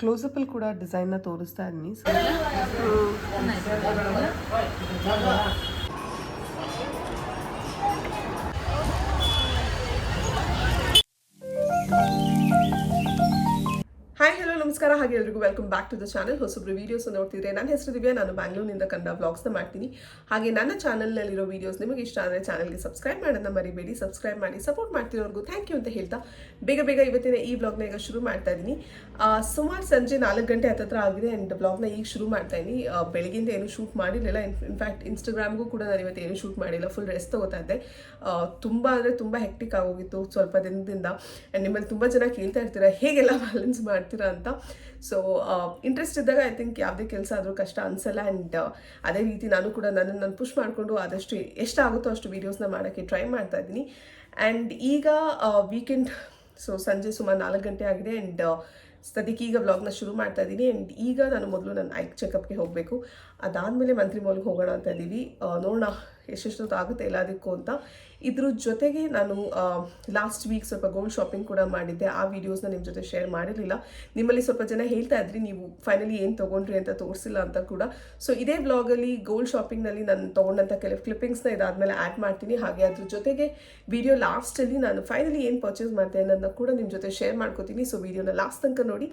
ಕ್ಲೋಸಪ್ಪಲ್ಲಿ ಕೂಡ ಡಿಸೈನ್ನ ತೋರಿಸ್ತಾ ಇದ್ದೀನಿ. ನಮಸ್ಕಾರ, ಹಾಗೆ ಎಲ್ರಿಗೂ welcome back to the channel ಹೊಸಬ್ರು ವೀಡಿಯೋಸ್ ನೋಡ್ತಿದ್ರೆ ನನ್ನ ಹೆಸರು ದಿವ್ಯಾ, ನಾನು ಬ್ಯಾಂಗ್ಳೂರಿನಿಂದ ಕನ್ನಡ ವ್ಲಾಗ್ಸ್ನ ಮಾಡ್ತೀನಿ. ಹಾಗೆ ನನ್ನ ಚಾನಲ್ನಲ್ಲಿರೋ ವೀಡಿಯೋಸ್ ನಿಮಗೆ ಇಷ್ಟ ಆದರೆ ಚಾನಲ್ಗೆ ಸಬ್ಸ್ಕ್ರೈಬ್ ಮಾಡೋದನ್ನ ಮರಿಬೇಡಿ. ಸಬ್ಸ್ಕ್ರೈಬ್ ಮಾಡಿ ಸಪೋರ್ಟ್ ಮಾಡ್ತಿರೋರ್ಗೂ ಥ್ಯಾಂಕ್ ಯು ಅಂತ ಹೇಳ್ತಾ ಬೇಗ ಬೇಗ ಇವತ್ತಿನ ಈ ಬ್ಲಾಗ್ನ ಈಗ ಶುರು ಮಾಡ್ತಾ ಇದ್ದೀನಿ. ಸುಮಾರು ಸಂಜೆ ನಾಲ್ಕು ಗಂಟೆ ಹತ್ತತ್ರ ಆಗಿದೆ ಆ್ಯಂಡ್ ಬ್ಲಾಗ್ನ ಈಗ ಶುರು ಮಾಡ್ತಾ ಇದ್ದೀನಿ. ಬೆಳಗಿಂದ ಏನು ಶೂಟ್ ಮಾಡಿರಲಿಲ್ಲ. ಇನ್ಫ್ಯಾಕ್ಟ್ ಇನ್ಸ್ಟಾಗ್ರಾಮ್ಗೂ ಕೂಡ ನಾನು ಇವತ್ತು ಏನು ಶೂಟ್ ಮಾಡಿಲ್ಲ. ಫುಲ್ ರೆಸ್ಟ್ ತಗೋತಾ ಇದ್ದೆ. ತುಂಬ ಅಂದರೆ ತುಂಬ ಹೆಕ್ಟಿಕ್ ಆಗೋಗಿತ್ತು ಸ್ವಲ್ಪ ದಿನದಿಂದ. ಆ್ಯಂಡ್ ನಿಮ್ಮಲ್ಲಿ ತುಂಬ ಜನ ಕೇಳ್ತಾ ಇರ್ತೀರಾ, ಹೇಗೆಲ್ಲ ಬ್ಯಾಲೆನ್ಸ್ ಮಾಡ್ತೀರಾ ಅಂತ. ಸೊ ಇಂಟ್ರೆಸ್ಟ್ ಇದ್ದಾಗ ಐ ಥಿಂಕ್ ಯಾವುದೇ ಕೆಲಸ ಆದರೂ ಕಷ್ಟ ಅನಿಸಲ್ಲ ಆ್ಯಂಡ್ ಅದೇ ರೀತಿ ನಾನು ಕೂಡ ನನ್ನನ್ನು ನಾನು ಪುಷ್ ಮಾಡಿಕೊಂಡು ಆದಷ್ಟು ಎಷ್ಟಾಗುತ್ತೋ ಅಷ್ಟು ವೀಡಿಯೋಸ್ನ ಮಾಡೋಕ್ಕೆ ಟ್ರೈ ಮಾಡ್ತಾ ಇದ್ದೀನಿ. ಆ್ಯಂಡ್ ಈಗ ವೀಕೆಂಡ್ ಸೊ ಸಂಜೆ ಸುಮಾರು ನಾಲ್ಕು ಗಂಟೆ ಆಗಿದೆ ಆ್ಯಂಡ್ ಸದ್ಯಕ್ಕೆ ಈಗ ವ್ಲಾಗ್ನ ಶುರು ಮಾಡ್ತಾ ಇದ್ದೀನಿ. ಆ್ಯಂಡ್ ಈಗ ನಾನು ಮೊದಲು ನನ್ನ ಐಕ್ ಚೆಕಪ್ಗೆ ಹೋಗಬೇಕು. ಅದಾದಮೇಲೆ ಮಂತ್ರಿ ಮಾಲ್ಗೆ ಹೋಗೋಣ ಅಂತ ಇದ್ದೀವಿ. ನೋಡೋಣ. ಎಷ್ಟೆಷ್ಟೊತ್ತು ಆಗುತ್ತೆ ಎಲ್ಲದಕ್ಕೂ ಅಂತ. ಇದ್ರ ಜೊತೆಗೆ ನಾನು ಲಾಸ್ಟ್ ವೀಕ್ ಸ್ವಲ್ಪ ಗೋಲ್ಡ್ ಶಾಪಿಂಗ್ ಕೂಡ ಮಾಡಿದ್ದೆ. ಆ ವಿಡಿಯೋಸ್ನ ನಿಮ್ಮ ಜೊತೆ ಶೇರ್ ಮಾಡಿರಲಿಲ್ಲ. ನಿಮ್ಮಲ್ಲಿ ಸ್ವಲ್ಪ ಜನ ಹೇಳ್ತಾ ಇದ್ರಿ, ನೀವು ಫೈನಲಿ ಏನು ತೊಗೊಂಡ್ರಿ ಅಂತ ತೋರಿಸಿಲ್ಲ ಅಂತ ಕೂಡ. ಸೊ ಇದೇ ವ್ಲಾಗಲ್ಲಿ ಗೋಲ್ಡ್ ಶಾಪಿಂಗ್ನಲ್ಲಿ ನಾನು ತೊಗೊಂಡಂಥ ಕೆಲವು ಕ್ಲಿಪ್ಪಿಂಗ್ಸ್ನ ಇದಾದಮೇಲೆ ಆ್ಯಡ್ ಮಾಡ್ತೀನಿ. ಹಾಗೆ ಅದ್ರ ಜೊತೆಗೆ ವಿಡಿಯೋ ಲಾಸ್ಟಲ್ಲಿ ನಾನು ಫೈನಲಿ ಏನು ಪರ್ಚೇಸ್ ಮಾಡ್ತೇನೆ ಅನ್ನೋದನ್ನ ಕೂಡ ನಿಮ್ಮ ಜೊತೆ ಶೇರ್ ಮಾಡ್ಕೋತೀನಿ. ಸೊ ವಿಡಿಯೋನ ಲಾಸ್ಟ್ ತನಕ ನೋಡಿ.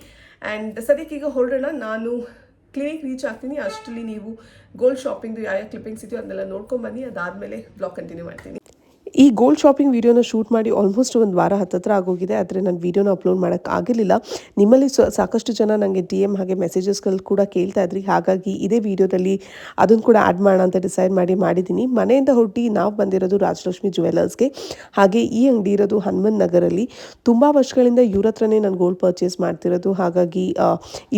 ಆ್ಯಂಡ್ ಸದ್ಯಕ್ಕೀಗ ಹೊರಡೋಣ. ನಾನು ಕ್ಲಿನಿಕ್ ರೀಚ್ ಆಗ್ತೀನಿ. ಅಷ್ಟರಲ್ಲಿ ನೀವು ಗೋಲ್ಡ್ ಶಾಪಿಂಗ್ದು ಯಾವ ಯಾವ ಕ್ಲಿಪ್ಪಿಂಗ್ಸ್ ಇದೆಯೋ ಅದನ್ನೆಲ್ಲ ನೋಡ್ಕೊಂಬನ್ನಿ ಅದಾದಮೇಲೆ ಬ್ಲಾಗ್ ಕಂಟಿನ್ಯೂ ಮಾಡ್ತೀನಿ. ಈ ಗೋಲ್ಡ್ ಶಾಪಿಂಗ್ ವೀಡಿಯೋನ ಶೂಟ್ ಮಾಡಿ ಆಲ್ಮೋಸ್ಟ್ ಒಂದು ವಾರ ಹತ್ತತ್ರ ಆಗೋಗಿದೆ. ಆದರೆ ನಾನು ವೀಡಿಯೋನ ಅಪ್ಲೋಡ್ ಮಾಡೋಕ್ಕೆ ಆಗಿರಲಿಲ್ಲ. ನಿಮ್ಮಲ್ಲಿ ಸಾಕಷ್ಟು ಜನ ನನಗೆ ಡಿ ಎಂ ಹಾಗೆ ಮೆಸೇಜಸ್ಗಳು ಕೂಡ ಕೇಳ್ತಾ ಇದ್ರಿ. ಹಾಗಾಗಿ ಇದೇ ವಿಡಿಯೋದಲ್ಲಿ ಅದನ್ನು ಕೂಡ ಆ್ಯಡ್ ಮಾಡೋಣ ಅಂತ ಡಿಸೈಡ್ ಮಾಡಿ ಮಾಡಿದ್ದೀನಿ. ಮನೆಯಿಂದ ಹೊರಟಿ ನಾವು ಬಂದಿರೋದು ರಾಜಲಕ್ಷ್ಮಿ ಜುವೆಲರ್ಸ್ಗೆ ಹಾಗೆ ಈ ಅಂಗಡಿ ಇರೋದು ಹನುಮನ್ ನಗರಲ್ಲಿ. ತುಂಬ ವರ್ಷಗಳಿಂದ ಇವ್ರ ಹತ್ರನೇ ನಾನು ಗೋಲ್ಡ್ ಪರ್ಚೇಸ್ ಮಾಡ್ತಿರೋದು. ಹಾಗಾಗಿ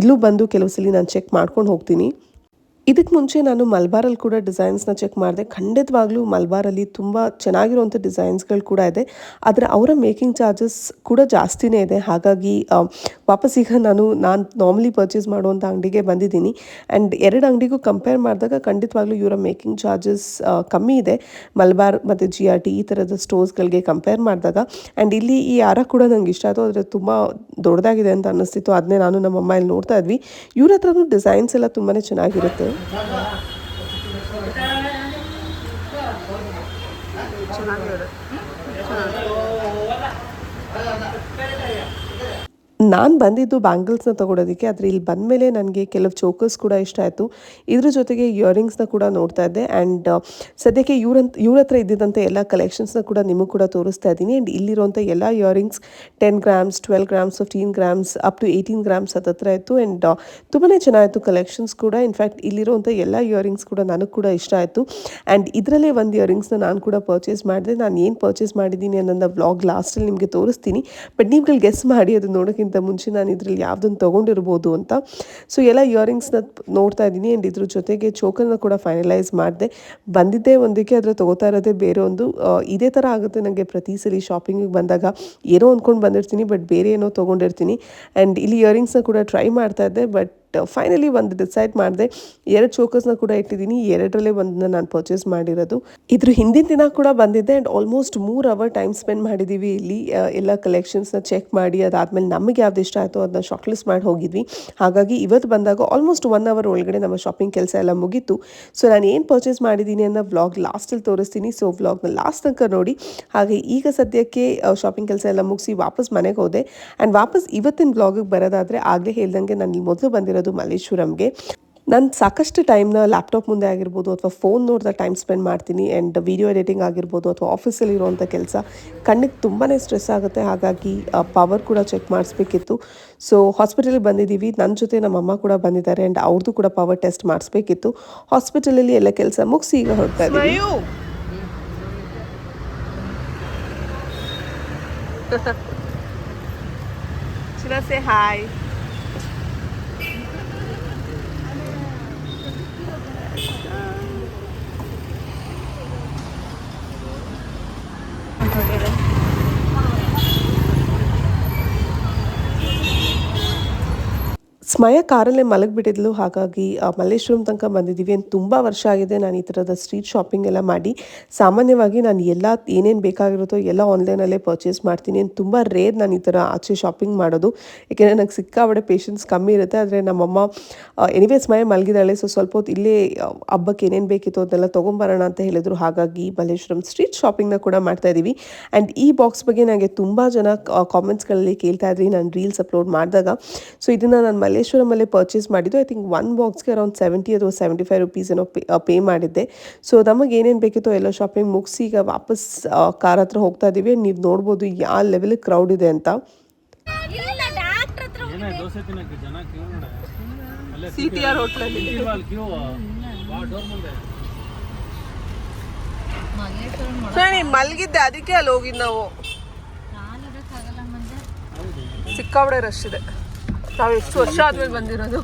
ಇಲ್ಲೂ ಬಂದು ಕೆಲವು ಸಲ ನಾನು ಚೆಕ್ ಮಾಡ್ಕೊಂಡು ಹೋಗ್ತೀನಿ. ಇದಕ್ಕೆ ಮುಂಚೆ ನಾನು ಮಲ್ಬಾರಲ್ಲಿ ಕೂಡ ಡಿಸೈನ್ಸ್ನ ಚೆಕ್ ಮಾಡಿದೆ. ಖಂಡಿತವಾಗ್ಲೂ ಮಲ್ಬಾರಲ್ಲಿ ತುಂಬ ಚೆನ್ನಾಗಿರುವಂಥ ಡಿಸೈನ್ಸ್ಗಳು ಕೂಡ ಇದೆ. ಆದರೆ ಅವರ ಮೇಕಿಂಗ್ ಚಾರ್ಜಸ್ ಕೂಡ ಜಾಸ್ತಿನೇ ಇದೆ. ಹಾಗಾಗಿ ವಾಪಸ್ ಈಗ ನಾನು ನಾನು ನಾರ್ಮಲಿ ಪರ್ಚೇಸ್ ಮಾಡುವಂಥ ಅಂಗಡಿಗೆ ಬಂದಿದ್ದೀನಿ. ಆ್ಯಂಡ್ ಎರಡು ಅಂಗಡಿಗೂ ಕಂಪೇರ್ ಮಾಡಿದಾಗ ಖಂಡಿತವಾಗ್ಲೂ ಇವರ ಮೇಕಿಂಗ್ ಚಾರ್ಜಸ್ ಕಮ್ಮಿ ಇದೆ. ಮಲ್ಬಾರ್ ಮತ್ತು ಜಿ ಆರ್ ಟಿ ಈ ಥರದ ಸ್ಟೋರ್ಸ್ಗಳಿಗೆ ಕಂಪೇರ್ ಮಾಡಿದಾಗ. ಆ್ಯಂಡ್ ಇಲ್ಲಿ ಈ ಯಾರ ಕೂಡ ನಂಗೆ ಇಷ್ಟ ಆಯಿತು ಆದರೆ ತುಂಬ ದೊಡ್ಡದಾಗಿದೆ ಅಂತ ಅನ್ನಿಸ್ತಿತ್ತು. ಅದನ್ನೇ ನಾನು ನಮ್ಮ ಅಮ್ಮ ಇಲ್ಲಿ ನೋಡ್ತಾ ಇದ್ವಿ. ಇವ್ರ ಹತ್ರನೂ ಡಿಸೈನ್ಸ್ ಎಲ್ಲ ತುಂಬಾ ಚೆನ್ನಾಗಿರುತ್ತೆ. ಚೆನ್ನಾಗಿದೆ. ನಾನು ಬಂದಿದ್ದು ಬ್ಯಾಂಗಲ್ಸ್ನ ತೊಗೊಳೋದಕ್ಕೆ, ಆದರೆ ಇಲ್ಲಿ ಬಂದಮೇಲೆ ನನಗೆ ಕೆಲವು ಚೋಕರ್ಸ್ ಕೂಡ ಇಷ್ಟ ಆಯಿತು. ಇದ್ರ ಜೊತೆಗೆ ಇಯರಿಂಗ್ಸ್ನ ಕೂಡ ನೋಡ್ತಾ ಇದ್ದೆ. ಆ್ಯಂಡ್ ಸದ್ಯಕ್ಕೆ ಇವ್ರಂತ, ಇವ್ರ ಹತ್ರ ಇದ್ದಿದ್ದಂಥ ಎಲ್ಲ ಕಲೆಕ್ಷನ್ಸ್ನ ಕೂಡ ನಿಮಗೆ ಕೂಡ ತೋರಿಸ್ತಾ ಇದ್ದೀನಿ. ಆ್ಯಂಡ್ ಇಲ್ಲಿರುವಂಥ ಎಲ್ಲ earrings ten grams twelve grams fifteen grams up to eighteen grams ಹತ್ರ ಇತ್ತು. ಆ್ಯಂಡ್ ತುಂಬಾ ಚೆನ್ನಾಗಿತ್ತು ಕಲೆಕ್ಷನ್ಸ್ ಕೂಡ. ಇನ್ಫ್ಯಾಕ್ಟ್ ಇಲ್ಲಿರುವಂಥ ಎಲ್ಲ ಇಯರಿಂಗ್ಸ್ ಕೂಡ ನನಗೆ ಕೂಡ ಇಷ್ಟ ಆಯಿತು. ಆ್ಯಂಡ್ ಇದರಲ್ಲೇ ಒಂದು ಇಯರಿಂಗ್ಸ್ನ ನಾನು ಕೂಡ ಪರ್ಚೇಸ್ ಮಾಡಿದೆ. ನಾನು ಏನು ಪರ್ಚೇಸ್ ಮಾಡಿದ್ದೀನಿ ಅನ್ನೋದನ್ನ ವ್ಲಾಗ್ ಲಾಸ್ಟಲ್ಲಿ ನಿಮಗೆ ತೋರಿಸ್ತೀನಿ. ಬಟ್ ನೀವುಗಳು ಗೆಸ್ ಮಾಡಿ, ಅದು ನೋಡೋಕ್ಕಿಂತ ಮುಂಚೆ ನಾನು ಇದರಲ್ಲಿ ಯಾವುದನ್ನು ತೊಗೊಂಡಿರ್ಬೋದು ಅಂತ. ಸೊ ಎಲ್ಲ ಇಯರಿಂಗ್ಸ್ನ ನೋಡ್ತಾ ಇದ್ದೀನಿ ಆ್ಯಂಡ್ ಇದ್ರ ಜೊತೆಗೆ ಚೋಕರ್ನ ಕೂಡ ಫೈನಲೈಸ್ ಮಾಡಿದೆ. ಬಂದಿದ್ದೇ ಒಂದಕ್ಕೆ ಆದರೆ ತೊಗೋತಾ ಇರೋದೇ ಬೇರೆ ಒಂದು ಇದೇ ಥರ ಆಗುತ್ತೆ ನನಗೆ ಪ್ರತಿ ಸಲ ಶಾಪಿಂಗಿಗೆ ಬಂದಾಗ. ಏನೋ ಅಂದ್ಕೊಂಡು ಬಂದಿರ್ತೀನಿ ಬಟ್ ಬೇರೆ ಏನೋ ತೊಗೊಂಡಿರ್ತೀನಿ. ಆ್ಯಂಡ್ ಇಲ್ಲಿ ಇಯರಿಂಗ್ಸ್ನ ಕೂಡ ಟ್ರೈ ಮಾಡ್ತಾ ಇದ್ದೆ ಬಟ್ ಫೈನಲಿ ಒಂದು ಡಿಸೈಡ್ ಮಾಡಿದೆ, ಎರಡು ಚೋಕರ್ಸ್ನ ಕೂಡ ಇಟ್ಟಿದ್ದೀನಿ. ಎರಡರಲ್ಲೇ ಒಂದನ್ನ ನಾನು ಪರ್ಚೇಸ್ ಮಾಡಿರೋದು. ಇದ್ರ ಹಿಂದಿನ ದಿನ ಕೂಡ ಬಂದಿದ್ದೆ ಆ್ಯಂಡ್ ಆಲ್ಮೋಸ್ಟ್ ಮೂರು ಅವರ್ ಟೈಮ್ ಸ್ಪೆಂಡ್ ಮಾಡಿದ್ದೀವಿ ಇಲ್ಲಿ. ಎಲ್ಲ ಕಲೆಕ್ಷನ್ಸ್ನ ಚೆಕ್ ಮಾಡಿ, ಅದಾದಮೇಲೆ ನಮಗೆ ಯಾವ್ದು ಇಷ್ಟ ಆಯಿತು ಅದನ್ನ ಶಾರ್ಟ್ ಲಿಸ್ಟ್ ಮಾಡಿ ಹೋಗಿದ್ವಿ. ಹಾಗಾಗಿ ಇವತ್ತು ಬಂದಾಗ ಆಲ್ಮೋಸ್ಟ್ ಒನ್ ಅವರ್ ಒಳಗಡೆ ನಮ್ಮ ಶಾಪಿಂಗ್ ಕೆಲಸ ಎಲ್ಲ ಮುಗೀತು. ಸೊ ನಾನು ಏನು ಪರ್ಚೇಸ್ ಮಾಡಿದ್ದೀನಿ ಅನ್ನೋ ವ್ಲಾಗ್ ಲಾಸ್ಟಲ್ಲಿ ತೋರಿಸ್ತೀನಿ. ಸೊ ವ್ಲಾಗ್ನ ಲಾಸ್ಟ್ ತನಕ ನೋಡಿ. ಹಾಗೆ ಈಗ ಸದ್ಯಕ್ಕೆ ಶಾಪಿಂಗ್ ಕೆಲಸ ಎಲ್ಲ ಮುಗಿಸಿ ವಾಪಸ್ ಮನೆಗೆ ಹೋದೆ. ಆ್ಯಂಡ್ ವಾಪಸ್ ಇವತ್ತಿನ ವ್ಲಾಗಿಗೆ ಬರೋದಾದರೆ ಆಗಲೇ ಹೇಳ್ದಂಗೆ ನಾನು ಮೊದಲು ಮೊದಲು ಬಂದಿರೋದು ಮಲ್ಲೇಶ್ವರಂಗೆ. ನಾನು ಸಾಕಷ್ಟು ಟೈಮ್ನ ಲ್ಯಾಪ್ಟಾಪ್ ಮುಂದೆ ಆಗಿರ್ಬೋದು ಅಥವಾ ಫೋನ್ ನೋಡಿದ ಟೈಮ್ ಸ್ಪೆಂಡ್ ಮಾಡ್ತೀನಿ ಆ್ಯಂಡ್ ವಿಡಿಯೋ ಎಡಿಟಿಂಗ್ ಆಗಿರ್ಬೋದು ಅಥವಾ ಆಫೀಸಲ್ಲಿ ಇರುವಂಥ ಕೆಲಸ ಕಣ್ಣಿಗೆ ತುಂಬಾ ಸ್ಟ್ರೆಸ್ ಆಗುತ್ತೆ. ಹಾಗಾಗಿ ಪವರ್ ಕೂಡ ಚೆಕ್ ಮಾಡಿಸ್ಬೇಕಿತ್ತು. ಸೊ ಹಾಸ್ಪಿಟಲ್ಗೆ ಬಂದಿದ್ದೀವಿ ನನ್ನ ಜೊತೆ ನಮ್ಮ ಅಮ್ಮ ಕೂಡ ಬಂದಿದ್ದಾರೆ ಆ್ಯಂಡ್ ಅವ್ರದ್ದು ಕೂಡ ಪವರ್ ಟೆಸ್ಟ್ ಮಾಡಿಸ್ಬೇಕಿತ್ತು. ಹಾಸ್ಪಿಟಲಲ್ಲಿ ಎಲ್ಲ ಕೆಲಸ ಮುಗಿಸಿ ಈಗ ಹೊರಡ್ತಾ ಇದ್ದೀವಿ say ಸ್ಮಯ ಕಾರಲ್ಲೇ ಮಲಗಿಬಿಟ್ಟಿದ್ಲು. ಹಾಗಾಗಿ ಮಲ್ಲೇಶ್ವರಂ ತನಕ ಬಂದಿದ್ದೀವಿ ಏನು ತುಂಬ ವರ್ಷ ಆಗಿದೆ. ನಾನು ಈ ಥರದ ಸ್ಟ್ರೀಟ್ ಶಾಪಿಂಗ್ ಎಲ್ಲ ಮಾಡಿ, ಸಾಮಾನ್ಯವಾಗಿ ನಾನು ಎಲ್ಲ ಏನೇನು ಬೇಕಾಗಿರುತ್ತೋ ಎಲ್ಲ ಆನ್ಲೈನಲ್ಲೇ ಪರ್ಚೇಸ್ ಮಾಡ್ತೀನಿ ಏನು ತುಂಬ ರೇರ್ ನಾನು ಈ ಥರ ಆಚೆ ಶಾಪಿಂಗ್ ಮಾಡೋದು. ಏಕೆಂದರೆ ನನಗೆ ಸಿಕ್ಕಾಬಡೆ ಪೇಷನ್ಸ್ ಕಮ್ಮಿ ಇರುತ್ತೆ. ಆದರೆ ನಮ್ಮಮ್ಮ ಎನಿವೇ ಸ್ಮಯ ಮಲಗಿದಾಳೆ ಸೊ ಸ್ವಲ್ಪ ಹೊತ್ತು ಇಲ್ಲೇ ಹಬ್ಬಕ್ಕೆ ಏನೇನು ಬೇಕಿತ್ತು ಅದನ್ನೆಲ್ಲ ತೊಗೊಂಬರೋಣ ಅಂತ ಹೇಳಿದ್ರು. ಹಾಗಾಗಿ ಮಲ್ಲೇಶ್ವರಂ ಸ್ಟ್ರೀಟ್ ಶಾಪಿಂಗ್ನ ಕೂಡ ಮಾಡ್ತಾ ಇದ್ದೀವಿ. ಆ್ಯಂಡ್ ಈ ಬಾಕ್ಸ್ ಬಗ್ಗೆ ನನಗೆ ತುಂಬ ಜನ ಕಾಮೆಂಟ್ಸ್ಗಳಲ್ಲಿ ಕೇಳ್ತಾ ಇದ್ರಿ. ನಾನು ರೀಲ್ಸ್ ಅಪ್ಲೋಡ್ ಮಾಡಿದಾಗ. ಸೊ ಇದನ್ನು ನಾನು ಮಲ್ಲೇಶ್ವರಮಲ್ಲೇ ಪರ್ಚೇಸ್ ಮಾಡಿದ್ದು ಐ ಥಿಂಕ್ ಒನ್ ಬಾಕ್ಸ್ಗೆ ಅರೌಂಡ್ ಸೆವೆಂಟಿ ಅಥವಾ ಸೆವೆಂಟಿ ಫೈವ್ ರುಪೀಸ್ ಏನೋ ಪೇ ಪೇ ಮಾಡಿದ್ದೆ. ಸೊ ನಮಗೆ ಏನೇನು ಬೇಕಿತ್ತು ಎಲ್ಲ ಶಾಪಿಂಗ್ ಮುಗಿಸಿ ಈಗ ವಾಪಸ್ ಕಾರ್ ಹತ್ರ ಹೋಗ್ತಾ ಇದ್ದೀವಿ ನೀವು ನೋಡ್ಬೋದು ಯಾವ ಲೆವೆಲ್ ಕ್ರೌಡ್ ಇದೆ ಅಂತ. ಮಲಗಿದ್ದೆ ಅದಕ್ಕೆ ಅಲ್ಲಿ ಹೋಗಿದ್ದು ನಾವು. ಸಿಕ್ಕಾಬಡೆ ರಶ್ ಇದೆ. ನಾವು ಎಷ್ಟು ವರ್ಷ ಆದ್ಮೇಲೆ ಬಂದಿರೋದು?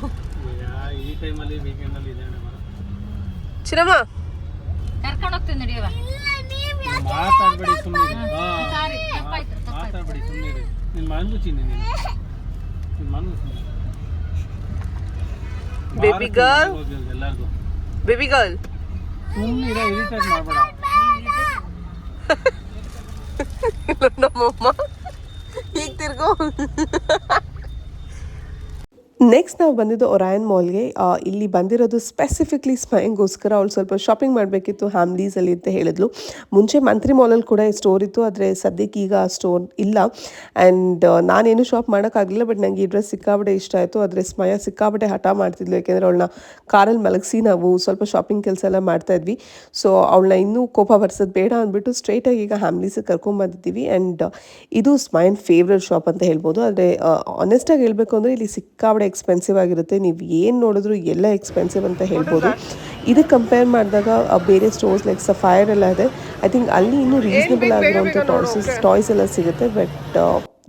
ಚಿನ್ನಮ್ಮ ಕರ್ಕೊಂಡು ಹೋಗ್ತೀನಿ ನಡಿಯವ ಮಾತಾಡ್ಬೇಡಿ ಸುಮ್ಮನೆ ಮಾತಾಡ್ಬೇಡಿ ನಿನ್ ಮನ್ಗು ಚಿನ್ನಿ ನೀನು. ನಿನ್ ಮನ್ಗು ಸುಮ್ಮನೆ Baby girl. ಎಲ್ಲರಿಗೂ. ಬೇಬಿ ಗರ್ಲ್ ಸುಮ್ಮನೆ ಇರ ಇರಿಟೇಟ್ ಮಾಡಬೇಡ. ನಮ್ಮಮ್ಮ ಈಗ ತಿರ್ಗೋ. ನೆಕ್ಸ್ಟ್ ನಾವು ಬಂದಿದ್ದು ಒರಾಯನ್ ಮಾಲ್ಗೆ ಇಲ್ಲಿ ಬಂದಿರೋದು ಸ್ಪೆಸಿಫಿಕ್ಲಿ ಸ್ಮೈಂಗೋಸ್ಕರ ಅವಳು ಸ್ವಲ್ಪ ಶಾಪಿಂಗ್ ಮಾಡಬೇಕಿತ್ತು ಹ್ಯಾಮ್ಲೀಸಲ್ಲಿ ಅಂತ ಹೇಳಿದ್ಲು. ಮುಂಚೆ ಮಂತ್ರಿ ಮಾಲಲ್ಲಿ ಕೂಡ ಸ್ಟೋರ್ ಇತ್ತು, ಆದರೆ ಸದ್ಯಕ್ಕೆ ಈಗ ಆ ಸ್ಟೋರ್ ಇಲ್ಲ. ಆ್ಯಂಡ್ ನಾನೇನು ಶಾಪ್ ಮಾಡೋಕ್ಕಾಗಲಿಲ್ಲ ಬಟ್ ನನಗೆ ಈ ಡ್ರೆಸ್ ಸಿಕ್ಕಾಬಿಟ್ಟೆ ಇಷ್ಟ ಆಯಿತು. ಆದರೆ ಸ್ಮಯ ಸಿಕ್ಕಾಬಿಟ್ಟೆ ಹಠ ಮಾಡ್ತಿದ್ಲು, ಯಾಕೆಂದರೆ ಅವಳನ್ನ ಕಾರಲ್ಲಿ ಮಲಗಿಸಿ ನಾವು ಸ್ವಲ್ಪ ಶಾಪಿಂಗ್ ಕೆಲಸ ಎಲ್ಲ ಮಾಡ್ತಾ ಇದ್ವಿ. ಸೊ ಅವಳನ್ನ ಇನ್ನೂ ಕೋಪ ಬರ್ಸೋದು ಬೇಡ ಅಂದ್ಬಿಟ್ಟು ಸ್ಟ್ರೈಟಾಗಿ ಈಗ ಹ್ಯಾಮ್ಲೀಸಿಗೆ ಕರ್ಕೊಂಬಂದಿದ್ದೀವಿ ಆ್ಯಂಡ್ ಇದು ಸ್ಮೈನ್ ಫೇವ್ರೆಟ್ ಶಾಪ್ ಅಂತ ಹೇಳ್ಬೋದು. ಆದರೆ ಆನೆಸ್ಟಾಗಿ ಹೇಳಬೇಕು ಅಂದರೆ ಇಲ್ಲಿ ಸಿಕ್ಕಾಬಡೆ ಎಕ್ಸ್ಪೆನ್ಸಿವ್ ಆಗಿರುತ್ತೆ. ನೀವು ಏನು ನೋಡಿದ್ರು ಎಲ್ಲ ಎಕ್ಸ್ಪೆನ್ಸಿವ್ ಅಂತ ಹೇಳ್ಬೋದು. ಇದಕ್ಕೆ ಕಂಪೇರ್ ಮಾಡಿದಾಗ ಬೇರೆ ಸ್ಟೋರ್ಸ್ ಲೈಕ್ ಸಫೈರ್ ಎಲ್ಲ ಇದೆ. ಐ ಥಿಂಕ್ ಅಲ್ಲಿ ಇನ್ನೂ ರೀಸನಬಲ್ ಆಗಿರುವಂಥ ಟಾಯ್ಸಸ್ ಟಾಯ್ಸ್ ಎಲ್ಲ ಸಿಗುತ್ತೆ. But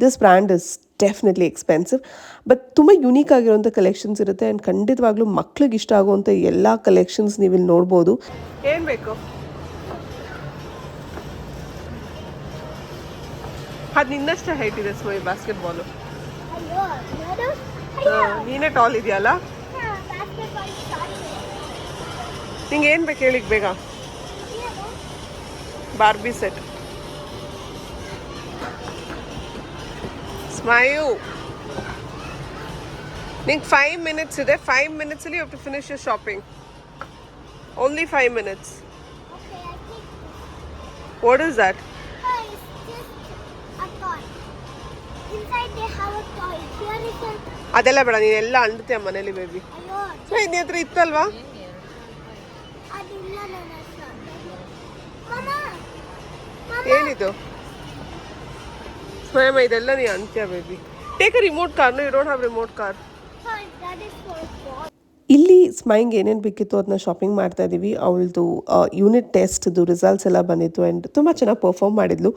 this brand is definitely expensive but ತುಂಬ ಯುನೀಕ್ ಆಗಿರುವಂಥ ಕಲೆಕ್ಷನ್ಸ್ ಇರುತ್ತೆ. ಆ್ಯಂಡ್ ಖಂಡಿತವಾಗ್ಲೂ ಮಕ್ಳಿಗೆ ಇಷ್ಟ ಆಗುವಂಥ ಎಲ್ಲ ಕಲೆಕ್ಷನ್ಸ್ ನೀವು ಇಲ್ಲಿ ನೋಡ್ಬೋದು. ಏನು ಬೇಕು? ಅದು ನಿನ್ನಷ್ಟೇ ಹೈಟ್ ಇದೆ ಸ್ಮೈ ಬಾಸ್ಕೆಟ್ ಬಾಲು ನೀನೇ ಟಾಲ್ ಇದೆಯಲ್ಲ? ನಿಂಗೆ ಏನು ಬೇಕು ಹೇಳಿಕ್ ಬೇಗ? ಬಾರ್ಬಿ ಸೆಟ್ ಸ್ಮೈಯು ನಿಂಗೆ ಫೈವ್ ಮಿನಿಟ್ಸ್ ಇದೆ. Five ಮಿನಿಟ್ಸಲ್ಲಿ you to finish your shopping only five minutes what is that Inside they have a toy. Here is a ಅದೆಲ್ಲ ಬೇಡ ನೀನೆಲ್ಲ ಅಂಡ್ತೀಯ ಮನೇಲಿ ಬೇಬಿ ನಿನ್ನ ಹತ್ರ. ಇತ್ತಲ್ವಾ ಏನಿದು? ಸ್ವಯಂ ಇದೆಲ್ಲ ನೀ ಅಂತ್ಯ baby take remote car no you don't have remote car ಇಲ್ಲಿ ಸ್ಮೈಂಗ್ ಏನೇನು ಬೇಕಿತ್ತು ಅದನ್ನ ಶಾಪಿಂಗ್ ಮಾಡ್ತಾ ಇದ್ದೀವಿ ಅವಳದು ಯೂನಿಟ್ ಟೆಸ್ಟ್ದು ರಿಸಲ್ಟ್ಸ್ ಎಲ್ಲ ಬಂದಿತ್ತು ಆ್ಯಂಡ್ ತುಂಬ ಚೆನ್ನಾಗಿ ಪರ್ಫಾರ್ಮ್ ಮಾಡಿದ್ಲು.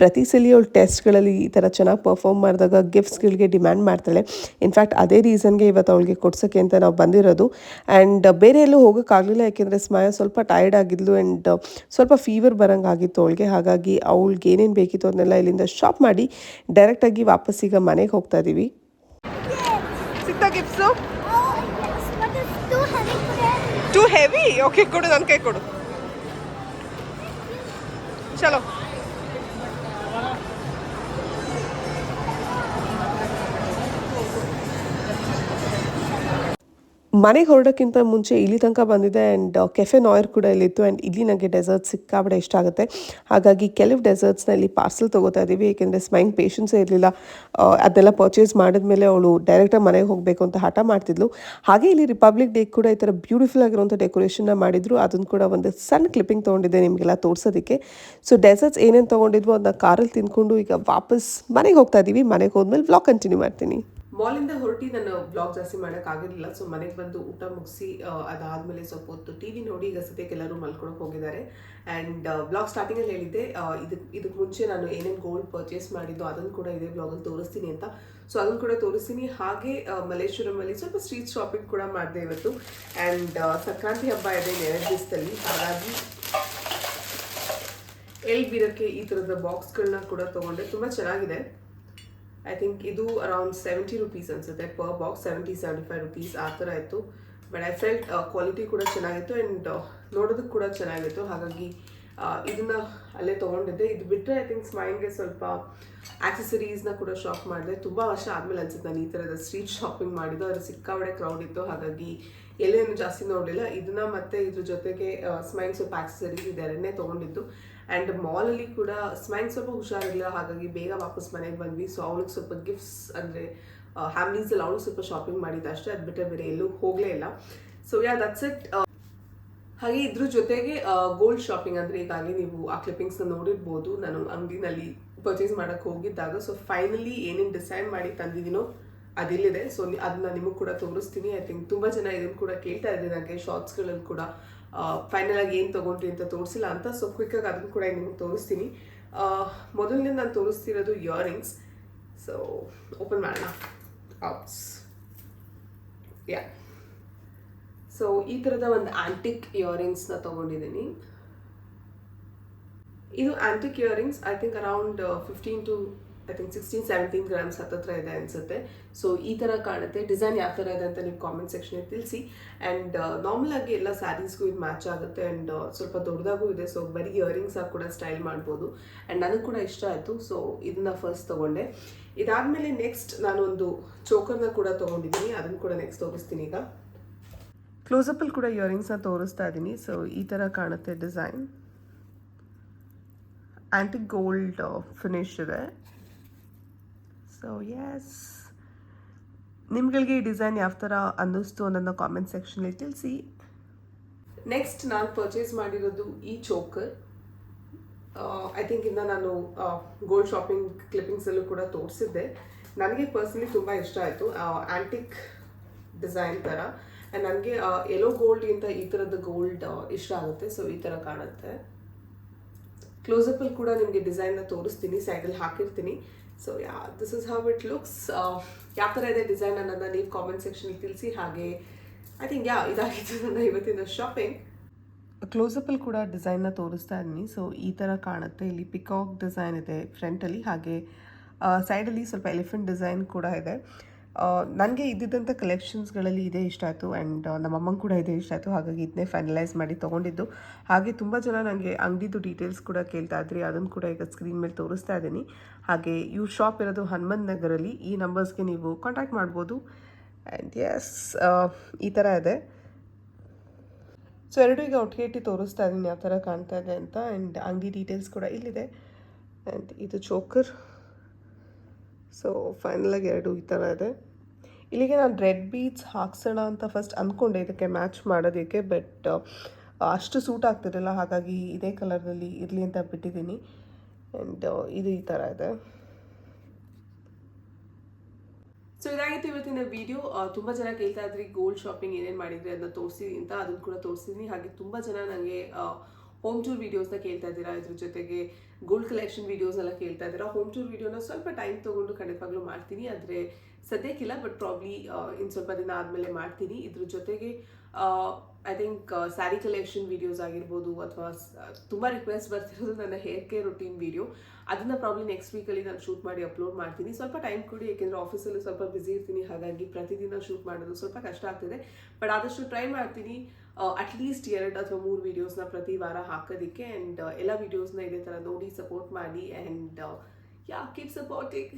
ಪ್ರತಿ ಸಲ ಅವಳು ಟೆಸ್ಟ್ಗಳಲ್ಲಿ ಈ ಥರ ಚೆನ್ನಾಗಿ ಪರ್ಫಾರ್ಮ್ ಮಾಡಿದಾಗ ಗಿಫ್ಟ್ಸ್ಗಳಿಗೆ ಡಿಮ್ಯಾಂಡ್ ಮಾಡ್ತಾಳೆ. ಇನ್ಫ್ಯಾಕ್ಟ್ ಅದೇ ರೀಸನ್ಗೆ ಇವತ್ತು ಅವಳಿಗೆ ಕೊಡ್ಸೋಕ್ಕೆ ಅಂತ ನಾವು ಬಂದಿರೋದು. ಆ್ಯಂಡ್ ಬೇರೆ ಎಲ್ಲೂ ಹೋಗೋಕ್ಕಾಗಲಿಲ್ಲ ಯಾಕೆಂದರೆ ಸ್ಮಯ ಸ್ವಲ್ಪ ಟೈರ್ಡ್ ಆಗಿದ್ಲು ಆ್ಯಂಡ್ ಸ್ವಲ್ಪ ಫೀವರ್ ಬರೋಂಗಾಗಿತ್ತು ಅವಳಿಗೆ. ಹಾಗಾಗಿ ಅವಳಿಗೆ ಏನೇನು ಬೇಕಿತ್ತು ಅದನ್ನೆಲ್ಲ ಇಲ್ಲಿಂದ ಶಾಪ್ ಮಾಡಿ ಡೈರೆಕ್ಟಾಗಿ ವಾಪಸ್ ಈಗ ಮನೆಗೆ ಹೋಗ್ತಾ ಇದ್ದೀವಿ today. ಟು ಹೆವಿ ಓಕೆ ಕೊಡು ನನ್ನ ಕೈ ಮನೆಗೆ ಹೊರಡೋಕ್ಕಿಂತ ಮುಂಚೆ ಇಲ್ಲಿ ತನಕ ಬಂದಿದೆ ಆ್ಯಂಡ್ ಕೆಫೆ ನಾಯರ್ ಕೂಡ ಇಲ್ಲಿತ್ತು ಆ್ಯಂಡ್ ಇಲ್ಲಿ ನನಗೆ ಡೆಸರ್ಟ್ ಸಿಕ್ಕಾಬಡೆ ಇಷ್ಟ ಆಗುತ್ತೆ. ಹಾಗಾಗಿ ಕೆಲವು ಡೆಸರ್ಟ್ಸ್ನ ಇಲ್ಲಿ ಪಾರ್ಸಲ್ ತೊಗೋತಾ ಇದ್ದೀವಿ, ಏಕೆಂದರೆ ಸ್ಮೈಂಗ್ ಪೇಷನ್ಸೇ ಇರಲಿಲ್ಲ. ಅದೆಲ್ಲ ಪರ್ಚೇಸ್ ಮಾಡಿದ್ಮೇಲೆ ಅವಳು ಡೈರೆಕ್ಟಾಗಿ ಮನೆಗೆ ಹೋಗಬೇಕು ಅಂತ ಹಠ ಮಾಡ್ತಿದ್ಲು. ಹಾಗೆ ಇಲ್ಲಿ ರಿಪಬ್ಲಿಕ್ ಡೇ ಕೂಡ ಈ ಥರ ಬ್ಯೂಟಿಫುಲ್ ಆಗಿರುವಂಥ ಡೆಕೋರೇಷನ್ನ ಮಾಡಿದ್ರು. ಅದನ್ನು ಕೂಡ ಒಂದು ಸಣ್ಣ ಕ್ಲಿಪ್ಪಿಂಗ್ ತೊಗೊಂಡಿದ್ದೆ ನಿಮಗೆಲ್ಲ ತೋರಿಸೋದಕ್ಕೆ. ಸೊ ಡೆಸರ್ಟ್ಸ್ ಏನೇನು ತೊಗೊಂಡಿದ್ವು ಅದನ್ನ ಕಾರಲ್ಲಿ ತಿಂದ್ಕೊಂಡು ಈಗ ವಾಪಸ್ ಮನೆಗೆ ಹೋಗ್ತಾ ಇದ್ದೀವಿ. ಮನೆಗೆ ಹೋದ್ಮೇಲೆ ವ್ಲಾಗ್ ಕಂಟಿನ್ಯೂ ಮಾಡ್ತೀನಿ. ಮಾಲಿಂದ ಹೊರಟಿ ನಾನು ಬ್ಲಾಗ್ ಜಾಸ್ತಿ ಮಾಡೋಕ್ಕಾಗಿರಲಿಲ್ಲ ಸೊ ಮನೆಗೆ ಬಂದು ಊಟ ಮುಗಿಸಿ ಅದಾದಮೇಲೆ ಸ್ವಲ್ಪ ಹೊತ್ತು ಟಿ ವಿ ನೋಡಿ ಈಗ ಸದ್ಯಕ್ಕೆ ಎಲ್ಲರೂ ಮಲ್ಕೊಳಕ್ಕೆ ಹೋಗಿದ್ದಾರೆ. ಆ್ಯಂಡ್ ಬ್ಲಾಗ್ ಸ್ಟಾರ್ಟಿಂಗಲ್ಲಿ ಹೇಳಿದ್ದೆ ಇದಕ್ಕೆ ಇದಕ್ಕೆ ಮುಂಚೆ ನಾನು ಏನೇನು ಗೋಲ್ಡ್ ಪರ್ಚೇಸ್ ಮಾಡಿದ್ದು ಅದನ್ನು ಕೂಡ ಇದೇ ಬ್ಲಾಗಲ್ಲಿ ತೋರಿಸ್ತೀನಿ ಅಂತ. ಸೊ ಅದನ್ನು ಕೂಡ ತೋರಿಸ್ತೀನಿ. ಹಾಗೆ ಮಲ್ಲೇಶ್ವರಮಲ್ಲಿ ಸ್ವಲ್ಪ ಸ್ಟ್ರೀಟ್ ಶಾಪಿಂಗ್ ಕೂಡ ಮಾಡಿದೆ ಇವತ್ತು. ಆ್ಯಂಡ್ ಸಂಕ್ರಾಂತಿ ಹಬ್ಬ ಇದೆ ಎರಡು ದಿವಸದಲ್ಲಿ ಹಾಗಾಗಿ ಎಲ್ಲಿ ಬೀರಕ್ಕೆ ಈ ಥರದ ಬಾಕ್ಸ್ಗಳನ್ನ ಕೂಡ ತೊಗೊಂಡೆ. ತುಂಬ ಚೆನ್ನಾಗಿದೆ. ಐ ಥಿಂಕ್ ಇದು ಅರೌಂಡ್ ಸೆವೆಂಟಿ ರುಪೀಸ್ ಅನ್ಸುತ್ತೆ. Per box seventy seventy five rupees ಆ ಥರ ಇತ್ತು. ಬಟ್ ಐ ಫೆಲ್ಟ್ ಕ್ವಾಲಿಟಿ ಕೂಡ ಚೆನ್ನಾಗಿತ್ತು ಆ್ಯಂಡ್ ನೋಡೋದಕ್ಕೆ ಕೂಡ ಚೆನ್ನಾಗಿತ್ತು. ಹಾಗಾಗಿ ಇದನ್ನು ಇದನ್ನ ಅಲ್ಲೇ ತೊಗೊಂಡಿದ್ದೆ. ಇದು ಬಿಟ್ಟರೆ ಐ ಥಿಂಕ್ ಸ್ಮೈನ್ಗೆ ಸ್ವಲ್ಪ ಆಕ್ಸೆಸರೀಸ್ನ ಕೂಡ ಶಾಪ್ ಮಾಡಿದೆ. ತುಂಬ ವರ್ಷ ಆದಮೇಲೆ ಅನ್ಸುತ್ತೆ ನಾನು ಈ ಥರದ ಸ್ಟ್ರೀಟ್ ಶಾಪಿಂಗ್ ಮಾಡಿದ್ದು. ಅದು ಸಿಕ್ಕಾಬಡೆ ಕ್ರೌಡ್ ಇತ್ತು. ಹಾಗಾಗಿ ಎಲ್ಲೇನು ಜಾಸ್ತಿ ನೋಡಲಿಲ್ಲ. ಇದನ್ನ ಮತ್ತೆ ಇದ್ರ ಜೊತೆಗೆ ಸ್ಮೈನ್ ಸ್ವಲ್ಪ ಆಕ್ಸೆಸರೀಸ್ ಇದೆರಡನ್ನೇ ತೊಗೊಂಡಿದ್ದು. ಆ್ಯಂಡ್ ಮಾಲಲ್ಲಿ ಕೂಡ ಸ್ಮೈನ್ ಸ್ವಲ್ಪ ಹುಷಾರಿಲ್ಲ ಹಾಗಾಗಿ ಬೇಗ ವಾಪಸ್ ಮನೆಗೆ ಬಂದ್ವಿ. ಸೊ ಅವಳಿಗೆ ಸ್ವಲ್ಪ ಗಿಫ್ಟ್ಸ್ ಅಂದರೆ ಹ್ಯಾಮ್ಲೀಸಲ್ಲಿ ಅವಳು ಸ್ವಲ್ಪ ಶಾಪಿಂಗ್ ಮಾಡಿದ್ದು ಅಷ್ಟೇ. ಅದು ಬಿಟ್ಟರೆ ಬೇರೆ ಎಲ್ಲೂ ಹೋಗಲೇ ಇಲ್ಲ. ಸೊ ಯಾ ದಟ್ಸ್ ಇಟ್ ಹಾಗೆ ಇದ್ರ ಜೊತೆಗೆ ಗೋಲ್ಡ್ ಶಾಪಿಂಗ್ ಅಂದರೆ ಈಗಾಗಲೇ ನೀವು ಆ ಕ್ಲಿಪ್ಪಿಂಗ್ಸ್ನ ನೋಡಿರ್ಬೋದು. ನಾನು ಅಂಗಡಿನಲ್ಲಿ ಪರ್ಚೇಸ್ ಮಾಡೋಕ್ಕೆ ಹೋಗಿದ್ದಾಗ. ಸೊ ಫೈನಲಿ ಏನೇನು ಡಿಸೈಡ್ ಮಾಡಿ ತಂದಿದ್ದೀನೋ ಅದಿಲ್ಲಿದೆ. ಸೊ ಅದನ್ನ ನಿಮಗೆ ಕೂಡ ತೋರಿಸ್ತೀನಿ. ಐ ಥಿಂಕ್ ತುಂಬ ಜನ ಇದನ್ನು ಕೂಡ ಕೇಳ್ತಾ ಇದ್ದಾರೆ. ನನಗೆ ಶಾರ್ಟ್ಸ್ಗಳಲ್ಲಿ ಕೂಡ ಫೈನಲ್ ಆಗಿ ಏನು ತೊಗೊಂಡ್ರಿ ಅಂತ ತೋರಿಸಿಲ್ಲ ಅಂತ ಸೊ ಕ್ವಿಕ್ಕಾಗಿ ಅದನ್ನು ಕೂಡ ನಿಮಗೆ ತೋರಿಸ್ತೀನಿ. ಮೊದಲನೇ ನಾನು ತೋರಿಸ್ತಿರೋದು ಇಯರಿಂಗ್ಸ್ ಸೊ ಓಪನ್ ಮಾಡೋಣ. ಔಟ್ಸ್ ಯಾ ಸೊ ಈ ಥರದ ಒಂದು ಆಂಟಿಕ್ ಇಯರಿಂಗ್ಸ್ನ ತೊಗೊಂಡಿದ್ದೀನಿ. ಇದು antique earrings I think around fifteen to I think sixteen seventeen grams ಹತ್ತತ್ರ ಇದೆ ಅನಿಸುತ್ತೆ. ಸೊ ಈ ಥರ ಕಾಣುತ್ತೆ. ಡಿಸೈನ್ ಯಾವ ಥರ ಇದೆ ಅಂತ ನೀವು ಕಾಮೆಂಟ್ ಸೆಕ್ಷನಲ್ಲಿ ತಿಳಿಸಿ. ಆ್ಯಂಡ್ ನಾರ್ಮಲಾಗಿ ಎಲ್ಲ ಸ್ಯಾರೀಸ್ಗೂ ಇದು ಮ್ಯಾಚ್ ಆಗುತ್ತೆ. ಆ್ಯಂಡ್ ಸ್ವಲ್ಪ ದೊಡ್ಡದಾಗೂ ಇದೆ. ಸೊ ಬರೀ ಇಯರಿಂಗ್ಸ್ ಆಗಿ ಕೂಡ ಸ್ಟೈಲ್ ಮಾಡ್ಬೋದು. ಆ್ಯಂಡ್ ನನಗೆ ಕೂಡ ಇಷ್ಟ ಆಯಿತು. ಸೊ ಇದನ್ನ ಫಸ್ಟ್ ತೊಗೊಂಡೆ. ಇದಾದಮೇಲೆ ನೆಕ್ಸ್ಟ್ ನಾನೊಂದು ಚೋಕರ್ನ ಕೂಡ ತೊಗೊಂಡಿದ್ದೀನಿ. ಅದನ್ನು ಕೂಡ ನೆಕ್ಸ್ಟ್ ತೋರಿಸ್ತೀನಿ ಈಗ. ಕ್ಲೋಸಪ್ಪಲ್ಲಿ ಕೂಡ ಇಯರಿಂಗ್ಸ್ನ ತೋರಿಸ್ತಾ ಇದ್ದೀನಿ ಸೊ ಈ ಥರ ಕಾಣುತ್ತೆ ಡಿಸೈನ್ ಆ್ಯಂಟಿಕ್ ಗೋಲ್ಡ್ ಫಿನಿಶ್ ಇದೆ. ಸೊ ಎಸ್ ನಿಮ್ಗಳಿಗೆ ಈ ಡಿಸೈನ್ ಯಾವ ಥರ ಅನ್ನಿಸ್ತು ಅನ್ನೋದನ್ನ ಕಾಮೆಂಟ್ ಸೆಕ್ಷನಲ್ಲಿ ತಿಳಿಸಿ. ನೆಕ್ಸ್ಟ್ ನಾನು ಪರ್ಚೇಸ್ ಮಾಡಿರೋದು ಈ ಚೋಕರ್ ಐ ಥಿಂಕ್ ಇನ್ನು ನಾನು ಗೋಲ್ಡ್ ಶಾಪಿಂಗ್ ಕ್ಲಿಪ್ಪಿಂಗ್ಸಲ್ಲೂ ಕೂಡ ತೋರಿಸಿದ್ದೆ. ನನಗೆ ಪರ್ಸ್ನಲಿ ತುಂಬ ಇಷ್ಟ ಆಯಿತು ಆ್ಯಂಟಿಕ್ ಡಿಸೈನ್ ಥರ ಆ್ಯಂಡ್ ನನಗೆ ಎಲ್ಲೋ ಗೋಲ್ಡ್ಗಿಂತ ಈ ಥರದ ಗೋಲ್ಡ್ ಇಷ್ಟ ಆಗುತ್ತೆ ಸೊ ಈ ಥರ ಕಾಣುತ್ತೆ. ಕ್ಲೋಸಪ್ಪಲ್ಲಿ ಕೂಡ ನಿಮಗೆ ಡಿಸೈನ್ನ ತೋರಿಸ್ತೀನಿ ಸೈಡಲ್ಲಿ ಹಾಕಿರ್ತೀನಿ. So yeah this is how it looks ಯಾವ ಥರ ಇದೆ ಡಿಸೈನ್ ಅನ್ನೋದನ್ನ ನೀವು ಕಾಮೆಂಟ್ ಸೆಕ್ಷನ್ಗೆ ತಿಳಿಸಿ. ಹಾಗೆ ಐ ಥಿಂಕ್ ಯಾ ಇದಾಗಿತ್ತು ನನ್ನ ಇವತ್ತಿನ ಶಾಪಿಂಗ್ ಕ್ಲೋಸಪ್ಪಲ್ಲಿ ಕೂಡ ಡಿಸೈನ್ನ ತೋರಿಸ್ತಾ ಇದ್ದೀನಿ. ಸೊ ಈ ಥರ ಕಾಣುತ್ತೆ. ಇಲ್ಲಿ ಪಿಕಾಕ್ ಡಿಸೈನ್ ಇದೆ ಫ್ರಂಟಲ್ಲಿ ಹಾಗೆ ಸೈಡಲ್ಲಿ ಸ್ವಲ್ಪ ಎಲಿಫೆಂಟ್ ಡಿಸೈನ್ ಕೂಡ ಇದೆ. ನನಗೆ ಇದ್ದಿದ್ದಂಥ ಕಲೆಕ್ಷನ್ಸ್ಗಳಲ್ಲಿ ಇದೇ ಇಷ್ಟ ಆಯಿತು ಆ್ಯಂಡ್ ನಮ್ಮಮ್ಮಂಗೆ ಕೂಡ ಇದೇ ಇಷ್ಟ ಆಯಿತು. ಹಾಗಾಗಿ ಇದನ್ನೇ ಫೈನಲೈಸ್ ಮಾಡಿ ತೊಗೊಂಡಿದ್ದು. ಹಾಗೆ ತುಂಬ ಜನ ನನಗೆ ಅಂಗಡಿದು ಡೀಟೇಲ್ಸ್ ಕೂಡ ಕೇಳ್ತಾ ಇದ್ರಿ. ಅದನ್ನು ಕೂಡ ಈಗ ಸ್ಕ್ರೀನ್ ಮೇಲೆ ತೋರಿಸ್ತಾ ಇದ್ದೀನಿ. ಹಾಗೆ ಇವ್ರ ಶಾಪ್ ಇರೋದು ಹನುಮಂತ್ ನಗರಲ್ಲಿ. ಈ ನಂಬರ್ಸ್ಗೆ ನೀವು ಕಾಂಟ್ಯಾಕ್ಟ್ ಮಾಡ್ಬೋದು. ಆ್ಯಂಡ್ ಎಸ್ ಈ ಥರ ಇದೆ. ಸೊ ಎರಡು ಈಗ ಒಟ್ಟಿಗೆ ಇಟ್ಟು ತೋರಿಸ್ತಾ ಇದ್ದೀನಿ ಯಾವ ಥರ ಕಾಣ್ತಾ ಇದೆ ಅಂತ. ಆ್ಯಂಡ್ ಅಂಗಡಿ ಡೀಟೇಲ್ಸ್ ಕೂಡ ಇಲ್ಲಿದೆ. ಆ್ಯಂಡ್ ಇದು ಚೋಕರ್ ಸೊ ಫೈನಲಾಗಿ ಎರಡು ಈ ಥರ ಇದೆ. ಇಲ್ಲಿಗೆ ನಾನು ರೆಡ್ ಬೀಟ್ಸ್ ಹಾಕ್ಸೋಣ ಅಂತ ಫಸ್ಟ್ ಅಂದ್ಕೊಂಡೆ ಇದಕ್ಕೆ ಮ್ಯಾಚ್ ಮಾಡೋದಕ್ಕೆ ಬಟ್ ಅಷ್ಟು ಸೂಟ್ ಆಗ್ತಿರಲಿಲ್ಲ, ಹಾಗಾಗಿ ಇದೇ ಕಲರಲ್ಲಿ ಇರಲಿ ಅಂತ ಬಿಟ್ಟಿದ್ದೀನಿ. ಆ್ಯಂಡ್ ಇದು ಈ ಥರ ಇದೆ. ಸೊ ಇದಾಗಿತ್ತು ಇವತ್ತಿನ ವಿಡಿಯೋ ತುಂಬ ಜನ ಕೇಳ್ತಾ ಇದ್ರಿ ಗೋಲ್ಡ್ ಶಾಪಿಂಗ್ ಏನೇನು ಮಾಡಿದ್ರಿ ಅದನ್ನ ತೋರಿಸಿ ಅಂತ ಅದನ್ನು ಕೂಡ ತೋರಿಸಿದ್ದೀನಿ ಹಾಗೆ ತುಂಬ ಜನ ನನಗೆ ಹೋಮ್ ಟೂರ್ ವೀಡಿಯೋಸ್ನ ಕೇಳ್ತಾ ಇದ್ದೀರಾ? ಇದ್ರ ಜೊತೆಗೆ ಗೋಲ್ಡ್ ಕಲೆಕ್ಷನ್ ವೀಡಿಯೋಸ್ ಎಲ್ಲ ಕೇಳ್ತಾ ಇದ್ದೀರಾ? ಹೋಮ್ ಟೂರ್ ವೀಡಿಯೋನ ಸ್ವಲ್ಪ ಟೈಮ್ ತೊಗೊಂಡು ಖಂಡಿತವಾಗ್ಲೂ ಮಾಡ್ತೀನಿ. ಆದರೆ ಸದ್ಯಕ್ಕಿಲ್ಲ ಬಟ್ ಪ್ರಾಬ್ಲಿ ಇನ್ನು ಸ್ವಲ್ಪ ದಿನ ಆದಮೇಲೆ ಮಾಡ್ತೀನಿ. ಇದ್ರ ಜೊತೆಗೆ I think sari collection videos ಆಗಿರ್ಬೋದು ಅಥವಾ ತುಂಬ ರಿಕ್ವೆಸ್ಟ್ ಬರ್ತಿರೋದು ನನ್ನ ಹೇರ್ ಕೇರ್ ರುಟೀನ್ ವೀಡಿಯೋ ಅದನ್ನ ಪ್ರಾಬ್ಲಿ ನೆಕ್ಸ್ಟ್ ವೀಕಲ್ಲಿ ನಾನು ಶೂಟ್ ಮಾಡಿ ಅಪ್ಲೋಡ್ ಮಾಡ್ತೀನಿ. ಸ್ವಲ್ಪ ಟೈಮ್ ಕೊಡಿ ಏಕೆಂದರೆ ಆಫೀಸಲ್ಲಿ ಸ್ವಲ್ಪ ಬ್ಯುಸಿ ಇರ್ತೀನಿ. ಹಾಗಾಗಿ ಪ್ರತಿದಿನ ಶೂಟ್ ಮಾಡೋದು ಸ್ವಲ್ಪ ಕಷ್ಟ ಆಗ್ತಿದೆ. ಬಟ್ ಆದಷ್ಟು ಟ್ರೈ ಮಾಡ್ತೀನಿ. ಅಟ್ಲೀಸ್ಟ್ ಎರಡು ಅಥವಾ ಮೂರು ವೀಡಿಯೋಸ್ನ ಪ್ರತಿ ವಾರ ಹಾಕೋದಕ್ಕೆ ಆ್ಯಂಡ್ ಎಲ್ಲ ವೀಡಿಯೋಸ್ನ ಇದೇ ಥರ ನೋಡಿ ಸಪೋರ್ಟ್ ಮಾಡಿ ಆ್ಯಂಡ್ ಯಾ ಕೀಪ್ ಸಪೋರ್ಟಿಂಗ್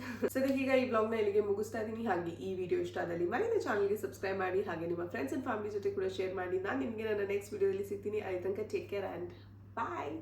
ಈಗ ಈ ಬ್ಲಾಗ್ನ ಇಲ್ಲಿಗೆ ಮುಗಿಸ್ತಾ ಇದ್ದೀನಿ ಹಾಗೆ ಈ ವಿಡಿಯೋ ಇಷ್ಟ ಆದಲ್ಲಿ ಮನೆಯ ಚಾನಲ್ಗೆ ಸಬ್ಸ್ಕ್ರೈಬ್ ಮಾಡಿ, ಹಾಗೆ ನಿಮ್ಮ ಫ್ರೆಂಡ್ಸ್ ಆ್ಯಂಡ್ ಫ್ಯಾಮಿಲಿ ಜೊತೆ ಕೂಡ ಶೇರ್ ಮಾಡಿ. ನಾನು ನಿಮಗೆ ನನ್ನ ನೆಕ್ಸ್ಟ್ ವಿಡಿಯೋದಲ್ಲಿ ಸಿಗ್ತೀನಿ. ಅಲ್ಲಿ ತನಕ ಟೇಕ್ ಕೇರ್ ಆ್ಯಂಡ್ ಬಾಯ್